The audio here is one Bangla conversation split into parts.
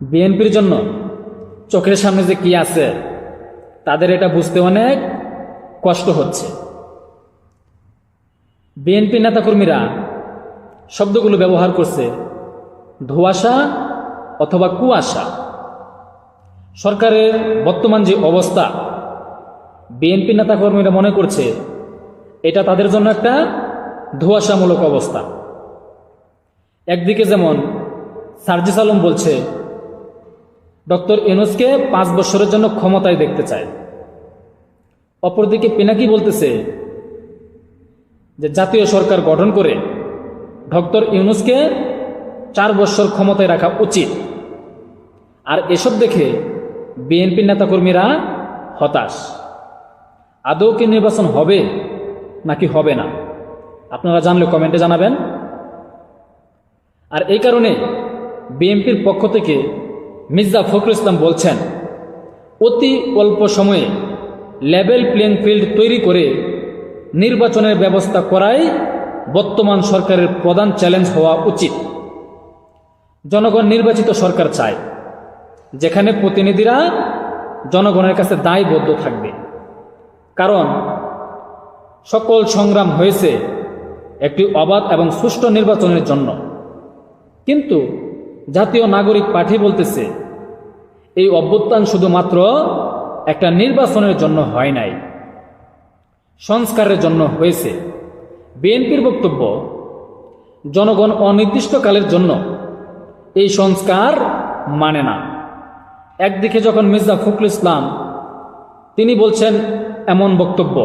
বিএনপির জন্য চোখের সামনে যে কি আছে, তাদের এটা বুঝতে অনেক কষ্ট হচ্ছে। বিএনপি নেতাকর্মীরা শব্দগুলো ব্যবহার করছে, ধোয়াশা অথবা কুয়াশা। সরকারের বর্তমান যে অবস্থা, বিএনপি নেতাকর্মীরা মনে করছে এটা তাদের জন্য একটা ধোয়াশামূলক অবস্থা। একদিকে যেমন সার্জিস আলম বলছে ডক্টর ইউনুসকে পাঁচ বছরের জন্য ক্ষমতায় দেখতে চায়। অপরদিকে পিনাকি বলতেছে যে জাতীয় সরকার গঠন করে ডক্টর ইউনুসকে চার বছর ক্ষমতায় রাখা উচিত। আর এসব দেখে বিএনপি নেতাকর্মীরা হতাশ। আদৌ কি নির্বাচন হবে নাকি হবে না? আপনারা জানলে কমেন্টে জানাবেন। আর এই কারণে বিএনপির পক্ষ থেকে মির্জা ফখরুল ইসলাম বলছেন, অতি অল্প সময়ে লেভেল প্লেইং ফিল্ড তৈরি করে নির্বাচনের ব্যবস্থা করাই বর্তমান সরকারের প্রধান চ্যালেঞ্জ হওয়া উচিত। জনগণ নির্বাচিত সরকার চায়, যেখানে প্রতিনিধিরা জনগণের কাছে দায়বদ্ধ থাকবে। কারণ সকল সংগ্রাম হয়েছে একটি অবাধ এবং সুষ্ঠু নির্বাচনের জন্য। কিন্তু জাতীয় নাগরিক পার্টি বলতেছে এই অভ্যুত্থান শুধুমাত্র একটা নির্বাচনের জন্য হয় নাই, সংস্কারের জন্য হয়েছে। বিএনপির বক্তব্য, জনগণ অনির্দিষ্টকালের জন্য এই সংস্কার মানে না। একদিকে যখন মির্জা ফখরুল ইসলাম, তিনি বলছেন এমন বক্তব্য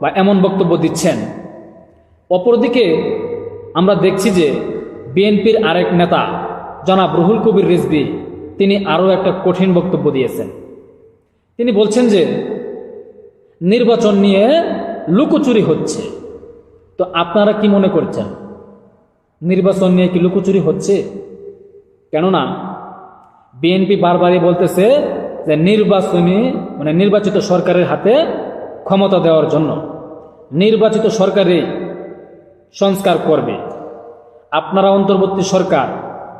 বা এমন বক্তব্য দিচ্ছেন, অপরদিকে আমরা দেখছি যে বিএনপির আরেক নেতা জনাব রুহুল কবির রিজবি তিনি আরও একটা কঠিন বক্তব্য দিয়েছেন। তিনি বলছেন যে, নির্বাচন নিয়ে লুকোচুরি হচ্ছে। তো আপনারা কি মনে করছেন? নির্বাচন নিয়ে কি লুকোচুরি হচ্ছে? কেননা, বিএনপি বারবারই বলতেছে যে নির্বাচনী মানে নির্বাচিত সরকারের হাতে ক্ষমতা দেওয়ার জন্য নির্বাচিত সরকারই সংস্কার করবে। আপনারা অন্তর্বর্তী সরকার,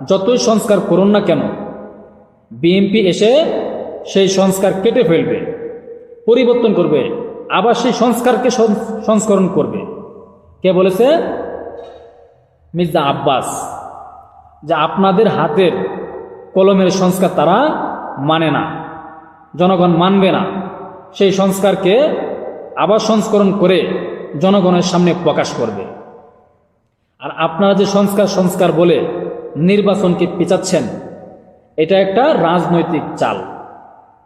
যতই সংস্কার করুন না কেন বিএনপি এসে সেই সংস্কার কেটে ফেলবে, পরিবর্তন করবে, আবার সেই সংস্কারকে সংস্করণ করবে। কে বলেছে? মির্জা আব্বাস। যে আপনাদের হাতের কলমের সংস্কার তারা মানে না, জনগণ মানবে না। সেই সংস্কারকে আবার সংস্করণ করে জনগণের সামনে প্রকাশ করবে। আর আপনারা যে সংস্কার সংস্কার বলে নির্বাচনকে পেঁচাচ্ছেন এটা একটা রাজনৈতিক চাল।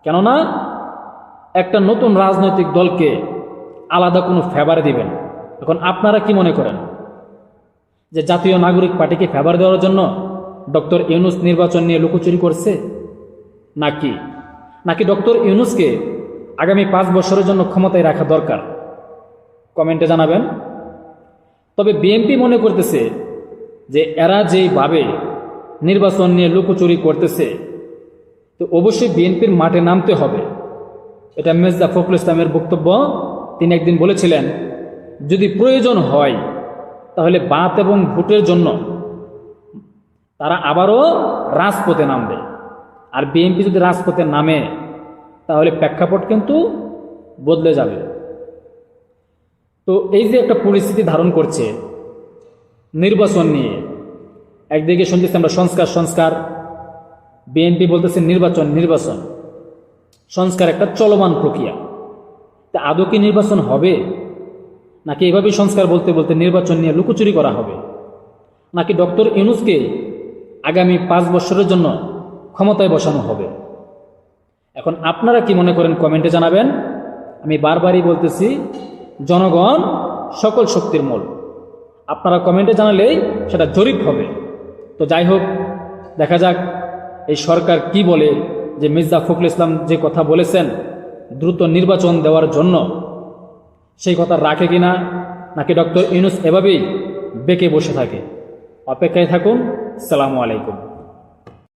কেননা একটা নতুন রাজনৈতিক দলকে আলাদা কোনো ফেভার দিবেন। এখন আপনারা কি মনে করেন? যে জাতীয় নাগরিক পার্টিকে ফেভার দেওয়ার জন্য ডক্টর ইউনুস নির্বাচন নিয়ে লুকোচুরি করছে? নাকি? নাকি ডক্টর ইউনুসকে আগামী পাঁচ বছরের জন্য ক্ষমতায় রাখা দরকার? কমেন্টে জানাবেন। তবে বিএনপি মনে করতেছে যে এরা যেইভাবে নির্বাচন নিয়ে লুকোচুরি করতেছে। তো অবশ্যই বিএনপির মাঠে নামতে হবে। এটা মির্জা ফখরুল ইসলামের বক্তব্য। তিনি একদিন বলেছিলেন, যদি প্রয়োজন হয়, তাহলে বাত এবং ভোটের জন্য তারা আবারও রাজপথে নামবে। আর বিএনপি যদি রাজপথে নামে, তাহলে প্রেক্ষাপট কিন্তু বদলে যাবে। তো এই যে একটা পরিস্থিতি ধারণ করছে নির্বাচন নিয়ে একদিকে শুনতেছি আমরা সংস্কার সংস্কার। বিএনপি বলতেছে নির্বাচন নির্বাচন। সংস্কার একটা চলমান প্রক্রিয়া। তা আদৌ কি নির্বাচন হবে? নাকি এভাবেই সংস্কার বলতে বলতে নির্বাচন নিয়ে লুকোচুরি করা হবে? নাকি ডক্টর ইউনুসকে আগামী পাঁচ বছরের জন্য ক্ষমতায় বসানো হবে? এখন আপনারা কি মনে করেন কমেন্টে জানাবেন। আমি বারবারই বলতেছি, জনগণ সকল শক্তির মূল। আপনারা কমেন্টে জানালেই সেটা জরিপ হবে। তো যাই হোক, দেখা যাক এই সরকার কি বলে যে মির্জা ফখরুল ইসলাম যে কথা বলেছেন, দ্রুত নির্বাচন দেওয়ার জন্য, সেই কথা রাখে কিনা নাকি ডক্টর ইউনুস এভাবেই বেঁকে বসে থাকে। অপেক্ষায় থাকুন, সালামু আলাইকুম।